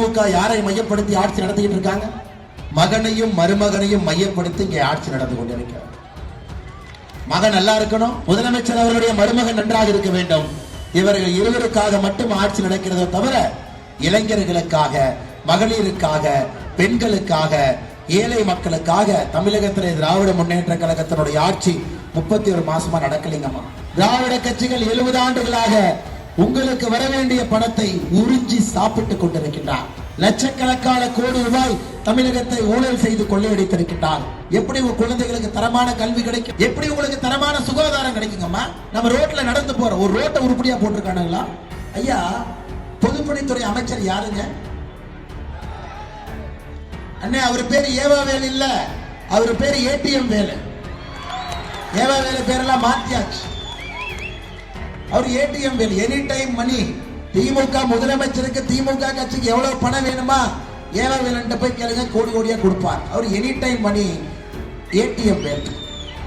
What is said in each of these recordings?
திமுக யாரை மையப்படுத்தி ஆட்சி நடத்திக்கிட்டு இருக்காங்க? மகனையும் மருமகனையும் மையப்படுத்தி இங்கே ஆட்சி நடந்து கொண்டிருக்கிறார் மகன் நல்லா இருக்கணும். முதலமைச்சர் அவர்களுடைய மருமகன் நன்றாக இருக்க வேண்டும். இவர்கள் இருவருக்காக மட்டும் ஆட்சி நடக்கிறதோ தவிர இளைஞர்களுக்காக மகளிருக்காக பெண்களுக்காக ஏழை மக்களுக்காக தமிழகத்திலே திராவிட முன்னேற்ற கழகத்தினுடைய ஆட்சி முப்பத்தி ஒரு மாசமா நடக்கலைங்கம்மா. திராவிட கட்சிகள் எழுபது ஆண்டுகளாக உங்களுக்கு வர வேண்டிய பணத்தை உறிஞ்சி சாப்பிட்டுக் கொண்டிருக்கின்றார். லட்சக்கணக்கான கோடி ரூபாய் தமிழகத்தை ஊழல் செய்து கொள்ளையடித்திருக்கின்றார். எப்படி உங்க குழந்தைகளுக்கு தரமான கல்வி கிடைக்கும்? எப்படி உங்களுக்கு தரமான சுகாதாரம் கிடைக்குங்கம்மா? நம்ம ரோட்ல நடந்து போறோம் ஒரு ரோட்டை உருப்படியா போட்டிருக்கானுங்களா? ஐயா பொதுப்பணித்துறை அமைச்சர் யாருங்க? அண்ணே அவர் பேரு ஏவா வேலு இல்ல. அவர் பேரு ஏடிஎம் வேலு. ஏவா வேலு பேரெல்லாம் மாத்தியாச்சு. அவர் ATM Vel. Any time money DMK முதலமைச்சருக்கு திமுக கட்சிக்கு எவ்வளவு பணம் வேணுமா? ஏவா வேலுன்ட்ட போய் கேளுங்க. கோடி கோடியா கொடுப்பார். அவர் any time money ATM Vel.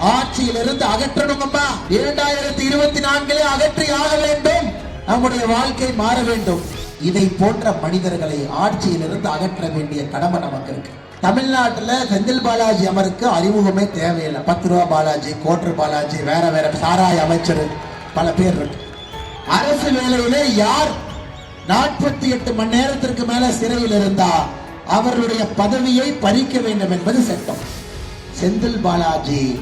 ஆட்சியிலிருந்து அகற்றணுங்கம்மா இரண்டாயிரத்தி இருபத்தி நான்கிலே அகற்றி ஆக வேண்டும். நம்முடைய வாழ்க்கை மாற வேண்டும். இதை போன்ற மனிதர்களை ஆட்சியிலிருந்து அகற்ற வேண்டிய கடமை நமக்கு இருக்கு. தமிழ்நாட்டில் செந்தில் பாலாஜி அமருக்கு அறிமுகமே தேவையில்லை. பத்து ரூபா பாலாஜி கோட்ரு பாலாஜி வேற வேற சாராய அமைச்சர் பல பேர் இருக்கு. அரசு வேலையிலே யார் நாற்பத்தி எட்டு மணி நேரத்திற்கு மேல சிறையில் இருந்தா அவர்களுடைய பதவியை பறிக்க வேண்டும் என்பது சட்டம். செந்தில் பாலாஜி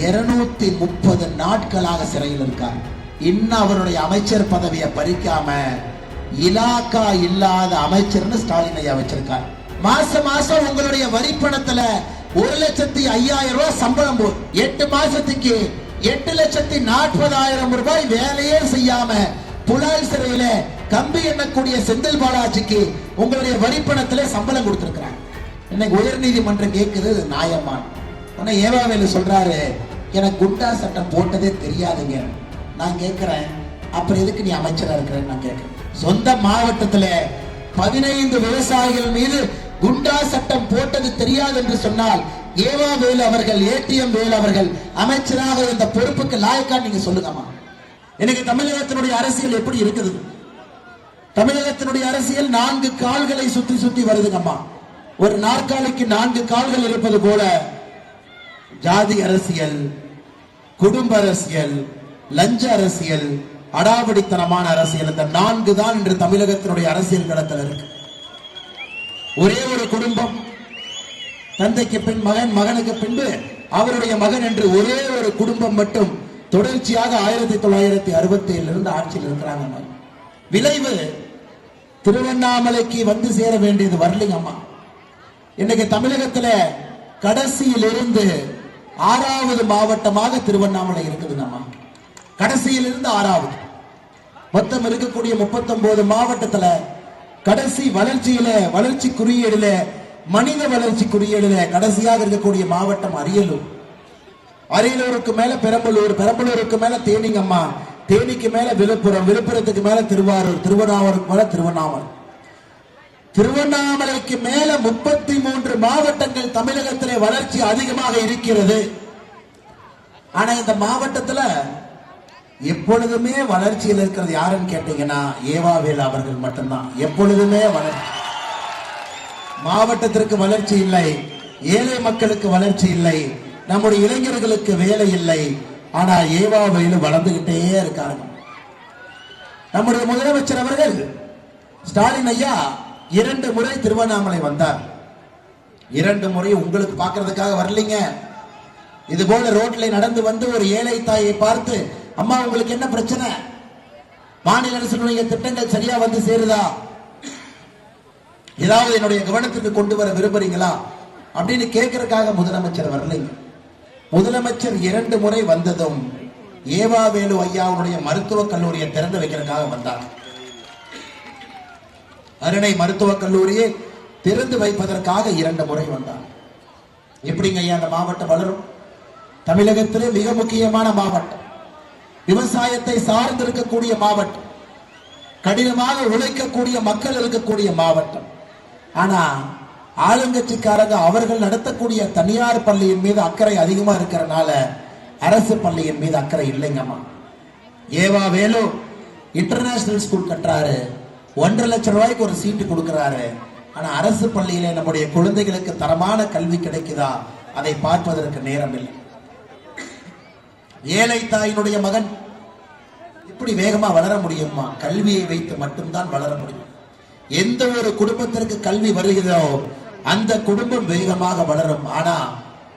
இருநூத்தி முப்பது நாட்களாக சிறையில் இருக்கார். இன்னும் அவருடைய அமைச்சர் பதவியை பறிக்காம இலாக்கா இல்லாத அமைச்சர்னு ஸ்டாலின் ஐயா வச்சிருக்கார். மாசம் மாசம் உங்களுடைய வரி பணத்துல ஒரு லட்சத்தி ஐயாயிரம் ரூபாய் சம்பளம் போ எட்டு மாசத்துக்கு எட்டு லட்சத்தி நாற்பதாயிரம் ரூபாய் வேலையே செய்யாம புலால் சிறையில கம்பி எண்ணக்கூடிய செந்தில் பாலாஜிக்கு உங்களுடைய வரிப்பணத்துல சம்பளம் கொடுத்திருக்கிறாங்க. இன்னைக்கு உயர் நீதிமன்றம் கேட்குது நாயம்மான் ஆனா உடனே ஏவாவேலு சொல்றாரு எனக்கு குண்டா சட்டம் போட்டதே தெரியாதுங்க. நான் கேட்கிறேன் அப்புறம் எதுக்கு நீ அமைச்சரா இருக்கிறேன்னு நான் கேட்கிறேன் சொந்த மாவட்டத்துல பதினைந்து விவசாயிகள் மீது குண்டா சட்டம் போட்டது தெரியாது என்று சொன்னால் ஏவா வேலு அவர்கள் ஏடிஎம் வேலு அவர்கள் அமைச்சராக இந்த பொறுப்புக்கு லாயக்கா நீங்க சொல்லுங்கம்மா. எனக்கு தமிழகத்தினுடைய அரசியல் எப்படி இருக்குது? தமிழகத்தினுடைய அரசியல் நான்கு கால்களை சுத்தி சுத்தி வருதுங்கம்மா. ஒரு நாற்காலிக்கு நான்கு கால்கள் இருப்பது போல ஜாதி அரசியல் குடும்ப அரசியல் லஞ்ச அரசியல் அடாவடித்தனமான அரசியல் இந்த நான்கு தான் இன்று தமிழகத்தினுடைய அரசியல் களத்தில் இருக்கு. ஒரே ஒரு குடும்பம். தந்தைக்கு பின் மகன் மகனுக்கு பின்பு அவருடைய மகன் என்று ஒரே ஒரு குடும்பம் மட்டும் தொடர்ச்சியாக ஆயிரத்தி தொள்ளாயிரத்தி அறுபத்தி ஏழுல இருந்து ஆட்சியில் இருக்கிறாங்க விளைவு திருவண்ணாமலைக்கு வந்து சேர வேண்டியது வரலைங்க அம்மா. இன்னைக்கு தமிழகத்துல கடைசியிலிருந்து ஆறாவது மாவட்டமாக திருவண்ணாமலை இருக்குதுங்கம்மா கடைசியில் இருந்து ஆறாவது. மொத்தம் இருக்கக்கூடிய 39 மாவட்டத்துல கடைசி வளர்ச்சியில வளர்ச்சி குறியீடுல மனித வளர்ச்சி குறியீடுல கடைசியாக இருக்கக்கூடிய மாவட்டம் அரியலூர். அரியலூருக்கு மேல பெரம்பலூர் பெரம்பலூருக்கு மேல தேனிங்கம்மா தேனிக்கு மேல விழுப்புரம் விழுப்புரத்துக்கு மேல திருவாரூர் திருவண்ணாமலைக்கு மேல திருவண்ணாமலை. திருவண்ணாமலைக்கு மேல முப்பத்தி மூன்று மாவட்டங்கள் தமிழகத்திலே வளர்ச்சி அதிகமாக இருக்கிறது. ஆனா இந்த மாவட்டத்துல எப்பொழுதுமே வளர்ச்சியில் இருக்கிறது யாருன்னு கேட்டீங்கன்னா ஏவாவேல் அவர்கள் மட்டும்தான். எப்பொழுதுமே வளர்ச்சி மாவட்டத்திற்கு வளர்ச்சி இல்லை ஏழை மக்களுக்கு வளர்ச்சி இல்லை நம்முடைய இளைஞர்களுக்கு வேலை இல்லை ஆனா ஏவாவேலு வளர்ந்துகிட்டே இருக்காங்க நம்முடைய முதலமைச்சர் அவர்கள் ஸ்டாலின் ஐயா இரண்டு முறை திருவண்ணாமலை வந்தார். இரண்டு முறை உங்களுக்கு பார்க்கறதுக்காக வரலைங்க. இது போல ரோட்ல நடந்து வந்து ஒரு ஏழை தாயை பார்த்து அம்மா உங்களுக்கு என்ன பிரச்சனை? மாநில அரசுடைய திட்டங்கள் சரியா வந்து சேருதா? ஏதாவது என்னுடைய கவனத்துக்கு கொண்டு வர விரும்புறீங்களா? அப்படின்னு கேட்கறதுக்காக முதலமைச்சர் வரலைங்க. முதலமைச்சர் இரண்டு முறை வந்ததும் ஏவாவேலு ஐயாவுடைய மருத்துவக் கல்லூரியை திறந்து வைக்கிறதுக்காக வந்தார் அருணை மருத்துவக் கல்லூரியை திறந்து வைப்பதற்காக இரண்டு முறை வந்தார் எப்படிங்க ஐயா அந்த மாவட்டம் வளரும்? தமிழகத்திலே மிக முக்கியமான மாவட்டம். விவசாயத்தை சார்ந்திருக்கக்கூடிய மாவட்டம் கடினமாக உழைக்கக்கூடிய மக்கள் இருக்கக்கூடிய மாவட்டம். ஆனா ஆளுங்கட்சிக்காரங்க அவர்கள் நடத்தக்கூடிய தனியார் பள்ளியின் மீது அக்கறை அதிகமா இருக்கிறனால அரசு பள்ளியின் மீது அக்கறை இல்லைங்கம்மா. ஏவா வேலு இன்டர்நேஷனல் ஸ்கூல் கட்டுறாரு. ஒன்றரை லட்சம் ரூபாய்க்கு ஒரு சீட்டு கொடுக்கிறாரு. ஆனா அரசு பள்ளியில நம்முடைய குழந்தைகளுக்கு தரமான கல்வி கிடைக்குதா? அதை பார்ப்பதற்கு நேரம் இல்லை. ஏழை தாயினுடைய மகன். இப்படி வேகமா வளர முடியுமா? கல்வியை வைத்து மட்டும்தான் வளர முடியும். எந்த ஒரு குடும்பத்திற்கு கல்வி வருகிறதோ அந்த குடும்பம் வேகமாக வளரும். ஆனா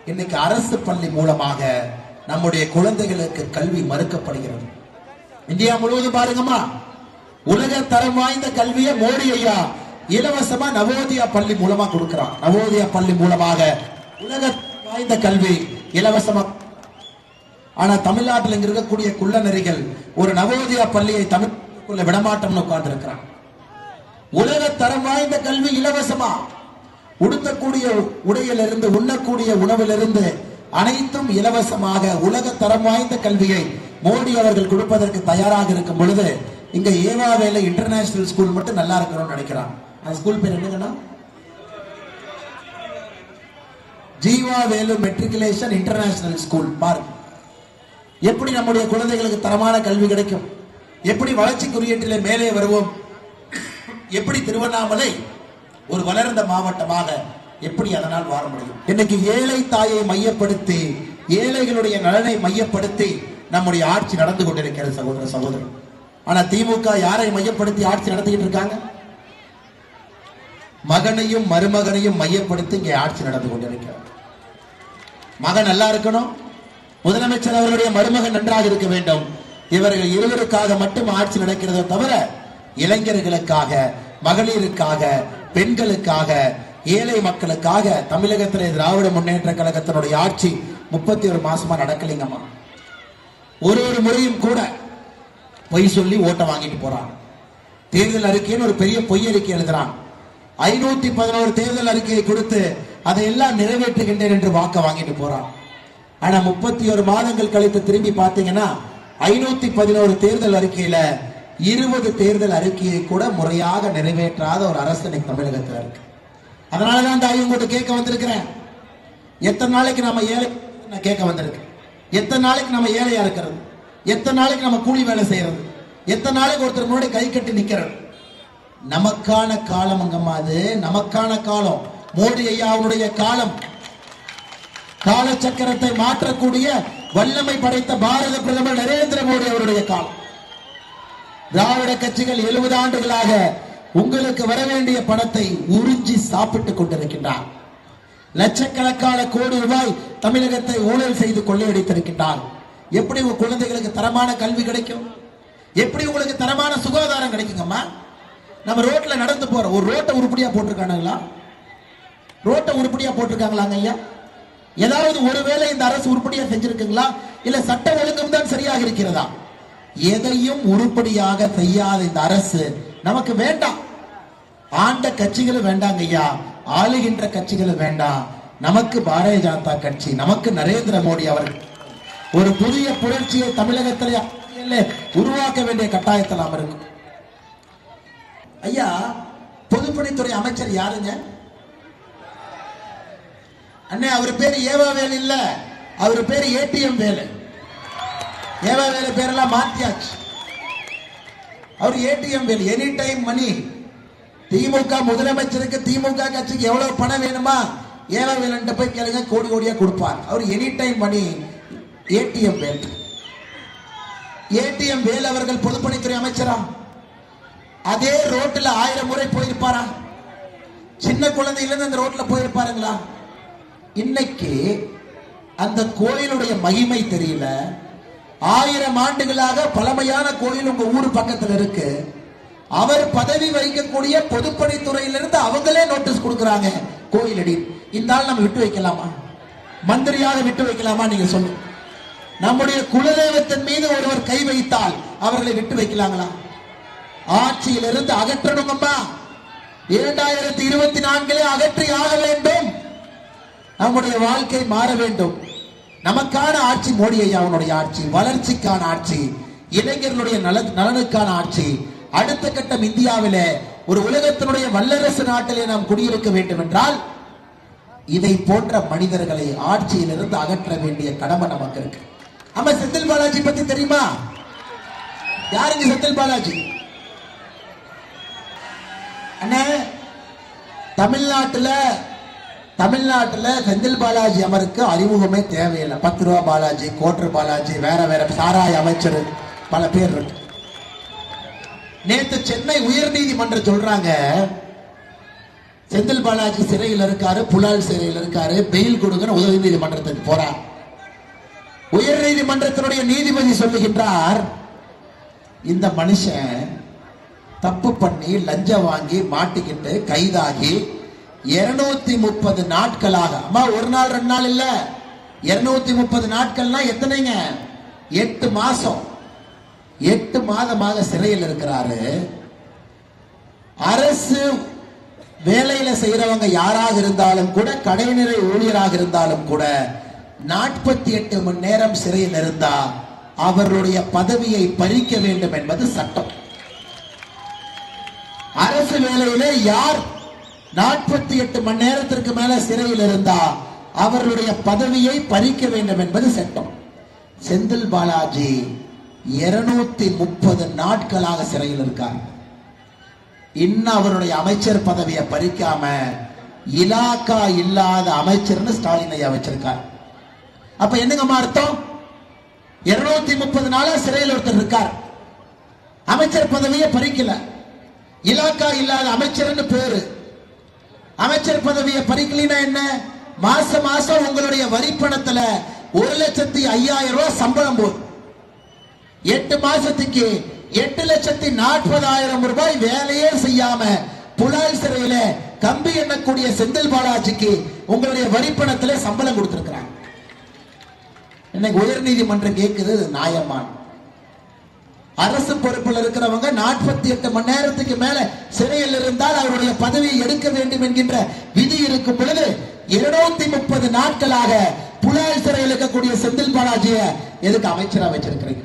இன்னைக்கு அரசு பள்ளி மூலமாக நம்முடைய குழந்தைகளுக்கு கல்வி மறுக்கப்படுகிறது. இந்தியா முழுவதும் பாருங்கம்மா. உலக தரம் வாய்ந்த கல்வியை மோடி ஐயா இலவசமா நவோதயா பள்ளி மூலமா கொடுக்கிறான் நவோதயா பள்ளி மூலமாக உலக வாய்ந்த கல்வி இலவசமா ஆனா தமிழ்நாட்டில் இங்க இருக்கக்கூடிய குள்ள நெறிகள் ஒரு நவோதயா பள்ளியை தமிழ்க்குள்ள விடமாட்டம்னு உட்கார்ந்து இருக்கிறான் உலக தரம் வாய்ந்த கல்வி இலவசமா? உடுத்தக்கூடிய உடையிலிருந்து உண்ணக்கூடிய உணவிலிருந்து அனைத்தும் இலவசமாக உலக தரம் வாய்ந்த கல்வியை மோடி அவர்கள் கொடுப்பதற்கு தயாராக இருக்கும் பொழுது இங்க ஏவாவேல இன்டர்நேஷனல் ஸ்கூல் மட்டும் நல்லா இருக்கணும்னு நினைக்கிறான் அந்த ஸ்கூல் பேர் என்னங்கன்னா Jeeva Velu matriculation international school park எப்படி நம்முடைய குழந்தைகளுக்கு தரமான கல்வி கிடைக்கும்? எப்படி வளர்ச்சி குறியீட்டிலே மேலே வருவோம்? எப்படி திருவண்ணாமலை ஒரு வளர்ந்த மாவட்டமாக எப்படி அதனால் வாழ முடியும்? இன்னைக்கு ஏழை தாயை மையப்படுத்தி ஏழைகளுடைய நலனை மையப்படுத்தி நம்முடைய ஆட்சி நடந்து கொண்டிருக்கிறது சகோதர சகோதரன் ஆனா திமுக யாரை மையப்படுத்தி ஆட்சி நடத்திக்கிட்டு இருக்காங்க? மகனையும் மருமகனையும் மையப்படுத்தி இங்கே ஆட்சி நடந்து கொண்டிருக்கிறார் மகன் நல்லா இருக்கணும்? முதலமைச்சர் அவர்களுடைய மருமகன் நன்றாக இருக்க வேண்டும். இவர்கள் இருவருக்காக மட்டும் ஆட்சி நடக்கிறதோ தவிர இளைஞர்களுக்காக மகளிருக்காக பெண்களுக்காக ஏழை மக்களுக்காக தமிழகத்திலே திராவிட முன்னேற்ற கழகத்தினுடைய ஆட்சி முப்பத்தி ஒரு மாசமா நடக்கலைங்கம்மா. ஒரு ஒரு முறையும் கூட பொய் சொல்லி ஓட்டை வாங்கிட்டு போறான். தேர்தல் அறிக்கைன்னு ஒரு பெரிய பொய் அறிக்கை எழுதுறான். ஐநூத்தி பதினோரு தேர்தல் அறிக்கையை கொடுத்து அதையெல்லாம் நிறைவேற்றுகின்றேன் என்று வாக்க வாங்கிட்டு போறான். ஆனா முப்பத்தி ஒரு மாதங்கள் கழித்து திரும்பி பார்த்தீங்கன்னா ஐநூத்தி பதினோரு தேர்தல் அறிக்கையில இருபது தேர்தல் அறிக்கையை கூட முறையாக நிறைவேற்றாத ஒரு அரசு இன்னைக்கு தமிழகத்துல இருக்கு. அதனாலதான் இந்த உங்கள்கிட்ட கேட்க வந்திருக்கிறேன். எத்தனை நாளைக்கு நம்ம ஏழை நான் கேட்க வந்திருக்கேன். எத்தனை நாளைக்கு நம்ம ஏழையா இருக்கிறது? எத்தனை நாளைக்கு நம்ம கூலி வேலை செய்யறது? எத்தனை நாளைக்கு ஒருத்தர் முன்னாடி கை கட்டி நிக்கிறது? நமக்கான காலம் அங்கம்மா அது. நமக்கான காலம். மோடி ஐயாவுடைய காலம். காலச்சக்கரத்தை மாற்றக்கூடிய வல்லமை படைத்த பாரத பிரதமர் நரேந்திர மோடி அவருடைய காலம். திராவிட கட்சிகள் எழுபது ஆண்டுகளாக உங்களுக்கு வர வேண்டிய பணத்தை உறிஞ்சி சாப்பிட்டுக் கொண்டிருக்கின்றார். லட்சக்கணக்கான கோடி ரூபாய் தமிழகத்தை ஊழல் செய்து கொள்ளையடித்திருக்கின்றார். எப்படி உங்க குழந்தைகளுக்கு தரமான கல்வி கிடைக்கும்? எப்படி உங்களுக்கு தரமான சுகாதாரம் கிடைக்குங்கம்மா? நம்ம ரோட்ல நடந்து போறோம். ஒரு ரோட்டை உருப்படியா போட்டிருக்கானுங்களா? ரோட்டை உருப்படியா போட்டிருக்காங்களாங்க ஐயா? ஏதாவது ஒருவேளை இந்த அரசு உருப்படியா செஞ்சிருக்குங்களா? இல்ல சட்ட ஒழுங்கும் தான் சரியாக இருக்கிறதா? எதையும் உருப்படியாக செய்யாத இந்த அரசு நமக்கு வேண்டாம். ஆண்ட கட்சிகளும் வேண்டாங்க ஐயா. ஆளுகின்ற கட்சிகளும் வேண்டாம். நமக்கு பாரதிய ஜனதா கட்சி நமக்கு நரேந்திர மோடி அவர்கள் ஒரு புதிய புரட்சியை தமிழகத்திலே உருவாக்க வேண்டிய கட்டாயத்தில் நாம் இருக்கும் ஐயா பொதுப்பணித்துறை அமைச்சர் யாருங்க? அண்ணே அவர் பேர் ஏவா வேலு இல்ல. அவர் பேர் ஏடிஎம் வேலு. ஏவா வேலு பேரெல்லாம் மாத்தியாச்சு. அவர் ATM Velu. Any time money DMK முதலமைச்சருக்கு திமுக கட்சிக்கு எவ்வளவு பணம் வேணுமா? ஏவா வேலுன்ட்ட போய் கேளுங்க கோடி கோடியா கொடுப்பார். அவர் any time money ATM Vel. ATM Vel அவர்கள் பொதுப்பணித்துறை அமைச்சரா? அதே ரோட்டில் ஆயிரம் முறை போயிருப்பாரா? சின்ன குழந்தையிலிருந்து அந்த ரோட்ல போயிருப்பாருங்களா? இன்னைக்கு அந்த கோயிலுடைய மகிமை தெரியல. ஆயிரம் ஆண்டுகளாக பழமையான கோயில் உங்க ஊர் பக்கத்துல இருக்கு. அவர் பதவி வகிக்கக்கூடிய பொதுப்பணித்துறையிலிருந்து அவங்களே நோட்டீஸ் கொடுக்கறாங்க கோயில் அடி. இந்த ஆள் நம்ம விட்டு வைக்கலாமா? மந்திரியாக விட்டு வைக்கலாமா நீங்க சொல்லுங்க நம்முடைய குலதெய்வத்தின் மீது ஒருவர் கை வைத்தால் அவர்களை விட்டு வைக்கலாங்களா? ஆட்சியிலிருந்து அகற்றணுங்கம்மா. இரண்டாயிரத்தி இருபத்தி நான்கிலே அகற்றி ஆக வேண்டும். நம்முடைய வாழ்க்கை மாற வேண்டும். நமக்கான ஆட்சி மோடி ஐயாவுடைய ஆட்சி வளர்ச்சிக்கான ஆட்சி இளைஞர்களுடைய நல நலனுக்கான ஆட்சி அடுத்த கட்டம் இந்தியாவில ஒரு உலகத்தினுடைய வல்லரசு நாட்டிலே நாம் குடியிருக்க வேண்டும் என்றால் இதை போன்ற மனிதர்களை ஆட்சியிலிருந்து அகற்ற வேண்டிய கடமை நமக்கு இருக்கு. ஆமா செந்தில் பாலாஜி பத்தி தெரியுமா? யாருங்க செந்தில் பாலாஜி? அண்ணா தமிழ்நாட்டுல தமிழ்நாட்டில் செந்தில் பாலாஜி அமருக்கு அறிமுகமே தேவையில்லை. பத்து ரூபா பாலாஜி கோட்ரு பாலாஜி வேற வேற சாராய அமைச்சர் பல பேர் இருக்கு. நேற்று சென்னை உயர்நீதிமன்றம் சொல்றாங்க செந்தில் பாலாஜி சிறையில் இருக்காரு புலால் சிறையில் இருக்காரு பெயில் கொடுங்கன்னு உதவி நீதிமன்றத்துக்கு போறார். உயர் நீதிமன்றத்தினுடைய நீதிபதி சொல்லுகின்றார் இந்த மனுஷன் தப்பு பண்ணி லஞ்சம் வாங்கி மாட்டிக்கிட்டு கைதாகி இருநூத்தி முப்பது நாட்களாக. அம்மா ஒரு நாள் ரெண்டு நாள் இல்ல. இருநூத்தி முப்பது நாட்கள்னா எத்தனைங்க? எட்டு மாசம். எட்டு மாதமாக சிறையில் இருக்கிறாரு. அரசு வேலையில செய்யறவங்க யாராக இருந்தாலும் கூட கடைநிலை ஊழியராக இருந்தாலும் கூட நாற்பத்தி எட்டு மணி நேரம் சிறையில் இருந்தா அவர்களுடைய பதவியை பறிக்க வேண்டும் என்பது சட்டம். அரசு வேலையில யார் நாற்பத்தி எட்டு மணி நேரத்திற்கு மேல சிறையில் இருந்தா அவர்களுடைய பதவியை பறிக்க வேண்டும் என்பது சட்டம். செந்தில் பாலாஜி இருநூத்தி முப்பது நாட்களாக சிறையில் இருக்கார். இன்னும் அவருடைய அமைச்சர் பதவியை பறிக்காம இலாக்கா இல்லாத அமைச்சர்னு ஸ்டாலின் ஐயா வச்சிருக்கார். அப்ப என்னங்கம்மா அர்த்தம்? இருநூத்தி முப்பது நாளா சிறையில் ஒருத்தர் இருக்கார். அமைச்சர் பதவியை பறிக்கல. இலாக்கா இல்லாத அமைச்சர்னு பேரு. அமைச்சர் பதவியை பறிக்கலினா என்ன? மாச மாசம் உங்களுடைய வரி பணத்துல ஒரு லட்சத்தி ஐயாயிரம் ரூபாய் சம்பளம் போதும். எட்டு மாசத்துக்கு எட்டு லட்சத்தி நாற்பதாயிரம் ரூபாய் வேலையே செய்யாம புலால் சிறையில கம்பி எண்ணக்கூடிய செந்தில் பாலாஜிக்கு உங்களுடைய வரி பணத்துல சம்பளம் கொடுத்திருக்கிறாங்க. இன்னைக்கு உயர் நீதிமன்றம் கேட்குது நியாயமான நியாயமான் அரசு பொறுப்பில் இருக்கிறவங்க நாற்பத்தி எட்டு மணி நேரத்துக்கு மேல சிறையில் இருந்தால் அவருடைய பதவியை எடுக்க வேண்டும் என்கின்ற விதி இருக்கும் பொழுது இருநூத்தி முப்பது நாட்களாக புலால் சிறையில் இருக்கக்கூடிய செந்தில் பாலாஜிய எதுக்கு அமைச்சரா வச்சிருக்கிறீங்க?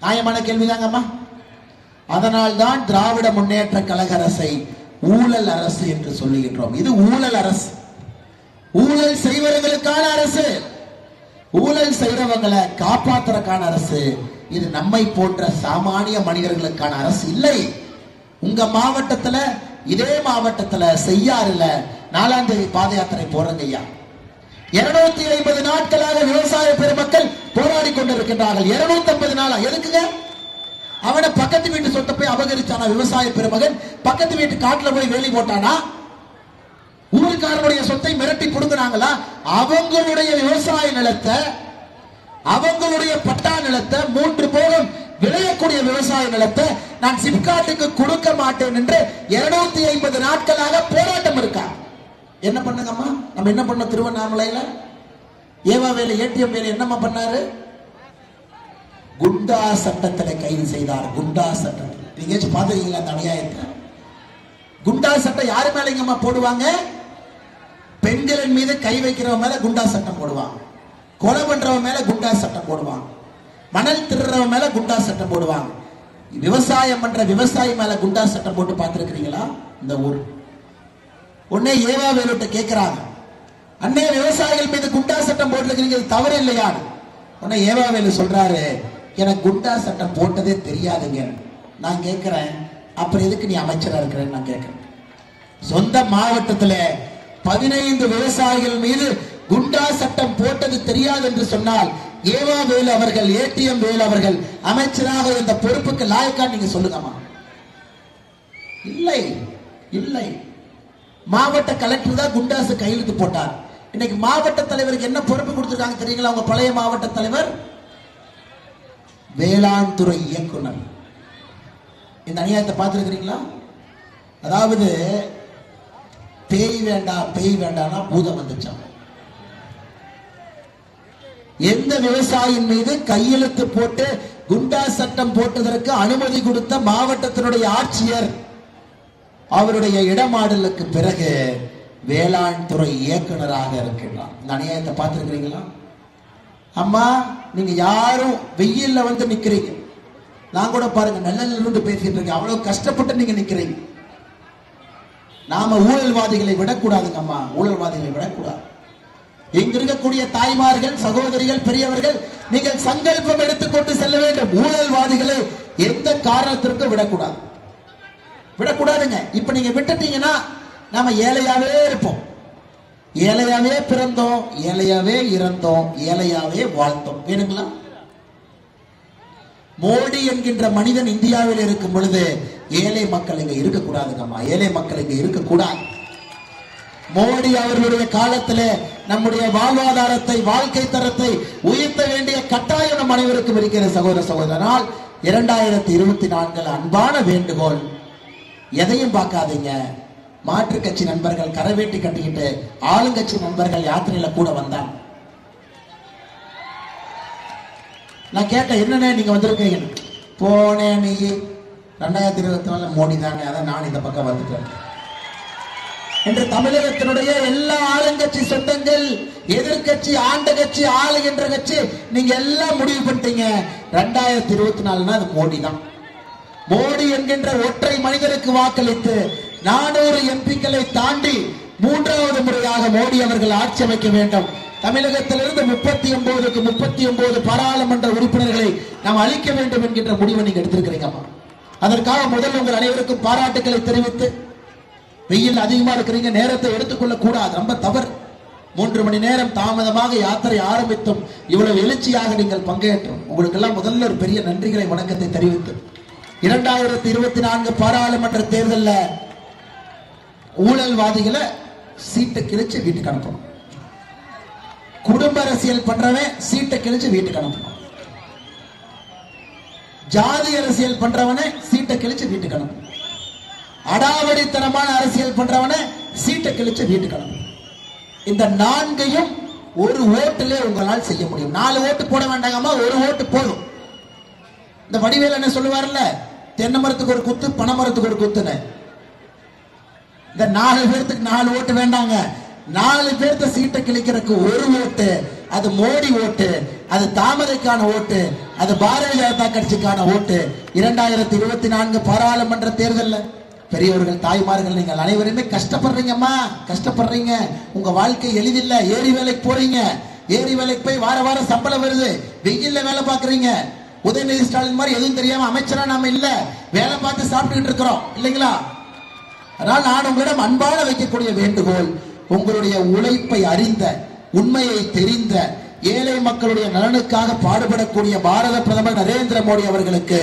நியாயமான கேள்விதாங்கம்மா அதனால் தான் திராவிட முன்னேற்ற கழக அரசை ஊழல் அரசு என்று சொல்லுகின்றோம். இது ஊழல் அரசு. ஊழல் செய்வர்களுக்கான அரசு. ஊழல் செய்யறவங்களை காப்பாத்துறக்கான அரசு. இது நம்மை போன்ற சாமானிய மனிதர்களுக்கான அரசு இல்லை. உங்க மாவட்டத்துல இதே மாவட்டத்துல செய்யாறுல நாலாம் தேதி பாத யாத்திரை போறங்க ஐயா. இருநூத்தி ஐம்பது நாட்களாக விவசாய பெருமக்கள் போராடி கொண்டிருக்கின்றார்கள். இருநூத்தி ஐம்பது நாளா எதுக்குங்க? அவனை பக்கத்து வீட்டு சொத்தை போய் அபகரிச்சானா விவசாய பெருமகன்? பக்கத்து வீட்டு காட்டுல போய் வேலி போட்டானா? ஊருக்காரனுடைய சொத்தை மிரட்டி கொடுக்குறாங்களா அவங்களுடைய விவசாய நிலத்தை அவங்களுடைய பட்டா நிலத்தை மூன்று போகம் விளையக்கூடிய விவசாய நிலத்தை நான் சிப்காட்டுக்கு கொடுக்க மாட்டேன் என்று இருநூத்தி ஐம்பது நாட்களாக போராட்டம் இருக்கா? என்ன பண்ணுங்கம்மா? நம்ம என்ன பண்ண திருவண்ணாமலையில? ஏவா வேலை ஏடிஎம் வேலை என்னம்மா பண்ணாரு? குண்டா சட்டத்தில் கைது செய்தார். குண்டா சட்டத்தில் நீங்க பாத்துருக்கீங்களா அந்த அநியாயத்தை? குண்டா சட்டம் யாரு மேல இங்கம்மா போடுவாங்க? பெண்களின் மீது கை வைக்கிறவன் மேல குண்டா சட்டம் போடுவாங்க. கொலை பண்றவன் மேல குண்டா சட்டம் போடுவாங்க. மணல் திருடுறவன் மேல குண்டா சட்டம் போடுவாங்க. விவசாயம் பண்ற விவசாயி மேல குண்டா சட்டம் போட்டு பார்த்திருக்கிறீங்களா? இந்த ஊர். உடனே ஏவா வேலுட்ட கேட்கிறாங்க அண்ணே விவசாயிகள் மீது குண்டா சட்டம் போட்டிருக்கிறீங்க தவறு இல்லையா? உடனே ஏவா வேலு சொல்றாரு எனக்கு குண்டா சட்டம் போட்டதே தெரியாதுங்க. நான் கேட்கிறேன் அப்புறம் எதுக்கு நீ அமைச்சரா இருக்கிறேன்னு நான் கேட்கிறேன் சொந்த மாவட்டத்தில் பதினைந்து விவசாயிகள் மீது குண்டா சட்டம் போட்டது தெரியாது என்று சொன்னால் ஏவா வேலு அவர்கள் ஏடிஎம் வேலு அவர்கள் அமைச்சராக இந்த பொறுப்புக்கு லாயக்கா நீங்க சொல்லுங்கம்மா. இல்லை இல்லை. மாவட்ட கலெக்டர் தான் குண்டாசு கையெழுத்து போட்டார். இன்னைக்கு மாவட்ட தலைவருக்கு என்ன பொறுப்பு கொடுத்துருக்காங்க தெரியுங்களா உங்க பழைய மாவட்ட தலைவர்? வேளாண் துறை இயக்குனர். இந்த அநியாயத்தை பார்த்துருக்கிறீங்களா? அதாவது பேய் வேண்டாம் பேய் வேண்டாம்னா பூதம் வந்துச்சான் எந்த விவசாயின் மீது கையெழுத்து போட்டு குண்டா சட்டம் போட்டதற்கு அனுமதி கொடுத்த மாவட்டத்தினுடைய ஆட்சியர் அவருடைய இடமாடலுக்கு பிறகு வேளாண் துறை இயக்குனராக இருக்கின்றார். இந்த அநியாயத்தை பார்த்துருக்கிறீங்களா? அம்மா நீங்க யாரும் வெயில்ல வந்து நிக்கிறீங்க. நான் கூட பாருங்க நல்ல இருந்து பேசிட்டு இருக்கேன். அவ்வளவு கஷ்டப்பட்டு நீங்க நிக்கிறீங்க. நாம ஊழல்வாதிகளை விடக்கூடாதுங்க அம்மா. ஊழல்வாதிகளை விடக்கூடாது. இங்க இருக்கக்கூடிய தாய்மார்கள் சகோதரிகள் பெரியவர்கள் நீங்கள் சங்கல்பம் எடுத்துக்கொண்டு செல்ல வேண்டும். ஊழல்வாதிகளை எந்த காரணத்திற்கும் விடக்கூடாது. விடக்கூடாதுங்க. இப்ப நீங்க விட்டுட்டீங்கன்னா நாம ஏழையாவே இருப்போம். ஏழையாவே பிறந்தோம் ஏழையாவே இறந்தோம் ஏழையாவே வாழ்ந்தோம். வேணுங்களா? மோடி என்கின்ற மனிதன் இந்தியாவில் இருக்கும் பொழுது ஏழை மக்கள் இங்க இருக்கக்கூடாதுங்கம்மா. ஏழை மக்கள் இங்க இருக்கக்கூடாது. மோடி அவர்களுடைய காலத்திலே நம்முடைய வாழ்வாதாரத்தை வாழ்க்கை தரத்தை உயர்த்த வேண்டிய கட்டாயம் நம் அனைவருக்கும் இருக்கிற சகோதர சகோதரனால் இரண்டாயிரத்தி இருபத்தி நான்கில் அன்பான வேண்டுகோள் எதையும் பார்க்காதீங்க. மாற்று கட்சி நண்பர்கள் கரவேட்டி கட்டிக்கிட்டு ஆளுங்கட்சி நண்பர்கள் யாத்திரையில கூட வந்தாங்க நான் கேட்டேன் என்னண்ணே நீங்க வந்திருக்கீங்க? போனேன் நீ. ரெண்டாயிரத்தி இருபத்தி நாலு மோடி தானே அதான் நான் இந்த பக்கம் வந்துட்டேன். என்று தமிழகத்தினுடைய எல்லா ஆளுங்கட்சி சொந்தங்கள் எதிர்கட்சி ஆண்ட கட்சி ஆளுகின்ற கட்சி நீங்க எல்லாம் முடிவு பண்ணிட்டீங்க. ரெண்டாயிரத்தி இருபத்தி நாலுனா அது மோடி தான் மோடி என்கின்ற ஒற்றை மனிதருக்கு வாக்களித்து நானூறு எம்பிக்களை தாண்டி மூன்றாவது முறையாக மோடி அவர்கள் ஆட்சி அமைக்க வேண்டும். தமிழகத்திலிருந்து முப்பத்தி ஒன்பதுக்கு முப்பத்தி ஒன்பது பாராளுமன்ற உறுப்பினர்களை நாம் அளிக்க வேண்டும் என்கின்ற முடிவை நீங்க எடுத்திருக்கிறீங்கம்மா. அதற்காக முதல் உங்கள் அனைவருக்கும் பாராட்டுக்களை தெரிவித்து வெயில் அதிகமா இருக்கிறீங்க நேரத்தை எடுத்துக்கொள்ள கூடாது ரொம்ப தவறு. மூன்று மணி நேரம் தாமதமாக யாத்திரை ஆரம்பித்தும் இவ்வளவு எழுச்சியாக நீங்கள் பங்கேற்றும். உங்களுக்கு எல்லாம் முதல்ல ஒரு பெரிய நன்றிகளை வணக்கத்தை தெரிவித்து. இரண்டாயிரத்தி இருபத்தி நான்கு பாராளுமன்ற தேர்தல்ல ஊழல்வாதிகளை சீட்டை கிழிச்சு வீட்டுக்கு அனுப்பணும். குடும்ப அரசியல் பண்றவன் சீட்டை கிழிச்சு வீட்டுக்கு அனுப்பணும். ஜாதி அரசியல் பண்றவனை சீட்டை கிழிச்சு வீட்டுக்கு அனுப்பணும். அடாவடித்தனமான அரசியல் பண்றவன சீட்டை கிழிச்சு வீட்டுக்கு இந்த நான்கையும் ஒரு ஓட்டுல உங்களால் செய்ய முடியும். நாலு ஓட்டு போட வேண்டாங்கம்மா ஒரு ஓட்டு போதும். இந்த வடிவேல் என்ன சொல்லுவார்ல? தென்னை மரத்துக்கு ஒரு குத்து பனை மரத்துக்கு ஒரு குத்துன்னு. இந்த நாலு பேர்த்துக்கு நாலு ஓட்டு வேண்டாங்க. நாலு பேர்த்த சீட்டை கிழிக்கிறதுக்கு ஒரு ஓட்டு அது மோடி ஓட்டு அது தாமரைக்கான ஓட்டு அது பாரதிய ஜனதா கட்சிக்கான ஓட்டு. இரண்டாயிரத்தி இருபத்தி நான்கு பாராளுமன்ற தேர்தலில் பெரியவர்கள் தாய்மார்கள் நீங்கள் அனைவருமே கஷ்டப்படுறீங்கம்மா. கஷ்டப்படுறீங்க. உங்க வாழ்க்கை எளிதில்ல. ஏரி வேலைக்கு போறீங்க. ஏரி வேலைக்கு போய் வார வாரம் சம்பளம் வருது. வெயில்ல வேலை பாக்குறீங்க உதயநிதி ஸ்டாலின் மாதிரி எதுவும் தெரியாம அமைச்சரா நாம இல்ல. வேலை பார்த்து சாப்பிட்டுக்கிட்டு இருக்கிறோம். இல்லைங்களா? அதனால் நான் உங்களிடம் அன்பான வைக்கக்கூடிய வேண்டுகோள் உங்களுடைய உழைப்பை அறிந்த உண்மையை தெரிந்த ஏழை மக்களுடைய நலனுக்காக பாடுபடக்கூடிய பாரத பிரதமர் நரேந்திர மோடி அவர்களுக்கு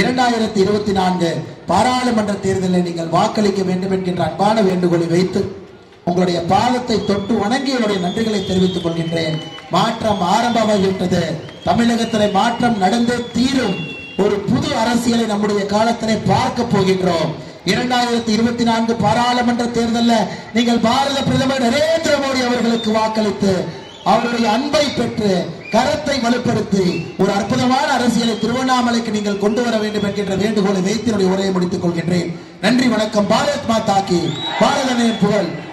இரண்டாயிரத்தி இருபத்தி நான்கு பாராளுமன்ற தேர்தலில் நீங்கள் வாக்களிக்க வேண்டும் என்கின்ற அன்பான வேண்டுகோளை வைத்து உங்களுடைய பாதத்தை தொட்டு வணங்கி என்னுடைய நன்றிகளை தெரிவித்துக் கொள்கின்றேன். மாற்றம் ஆரம்பமாகிவிட்டது. தமிழகத்திலே மாற்றம் நடந்து தீரும் ஒரு புது அரசியலை நம்முடைய காலத்திலே பார்க்க போகின்றோம். இரண்டாயிரத்தி இருபத்தி நான்கு பாராளுமன்ற தேர்தலில் நீங்கள் பாரத பிரதமர் நரேந்திர மோடி அவர்களுக்கு வாக்களித்து அவருடைய அன்பை பெற்று கரத்தை வலுப்படுத்தி ஒரு அற்புதமான அரசியலை திருவண்ணாமலைக்கு நீங்கள் கொண்டு வர வேண்டும் என்கின்ற வேண்டுகோளை வைத்து உரையை முடித்துக் கொள்கின்றேன். நன்றி வணக்கம். பாரத் மாதா கி. பாரத புகழ்.